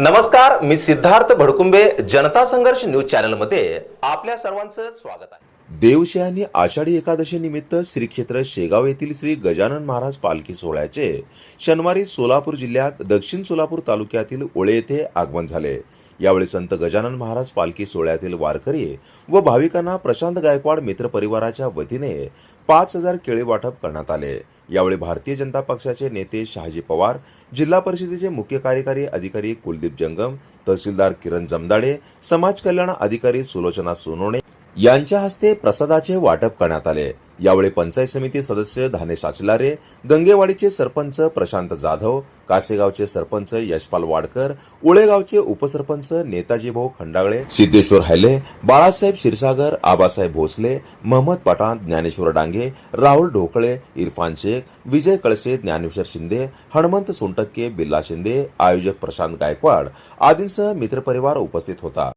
नमस्कार मी सिद्धार्थ भडकुंबे जनता संघर्ष न्यूज चॅनलमध्ये आपल्या सर्वांचं स्वागत आहे. देवशयानी आषाढी एकादशी निमित्त श्री क्षेत्र शेगाव येथील श्री गजानन महाराज पालखी सोहळ्याचे शनिवारी सोलापूर जिल्ह्यात दक्षिण सोलापूर तालुक्यातील ओळे येथे आगमन झाले. यावेळी संत गजानन महाराज पालखी सोहळ्यातील वारकरी व भाविकांना प्रशांत गायकवाड मित्रपरिवाराच्या वतीने पाच हजार केळी वाटप करण्यात आले. यावेळी भारतीय जनता पक्षाचे नेते शहाजी पवार जिल्हा परिषदेचे मुख्य कार्यकारी अधिकारी कुलदीप जंगम तहसीलदार किरण जमदाडे समाज कल्याण अधिकारी सुलोचना सोनवणे यांच्या हस्ते प्रसादाचे वाटप करण्यात आले. यावेळी पंचायत समिती सदस्य धानेश आचलारे गंगेवाडीचे सरपंच प्रशांत जाधव कासेगावचे सरपंच यशपाल वाडकर उळेगावचे उपसरपंच नेताजी भाऊ खंडागळे सिद्धेश्वर हैले बाळासाहेब क्षीरसागर आबासाहेब भोसले महम्मद पठाण ज्ञानेश्वर डांगे राहुल ढोकळे इरफान शेख विजय कळसे ज्ञानेश्वर शिंदे हनुमंत सोनटक्के बिल्ला शिंदे आयोजक प्रशांत गायकवाड आदींसह मित्रपरिवार उपस्थित होता.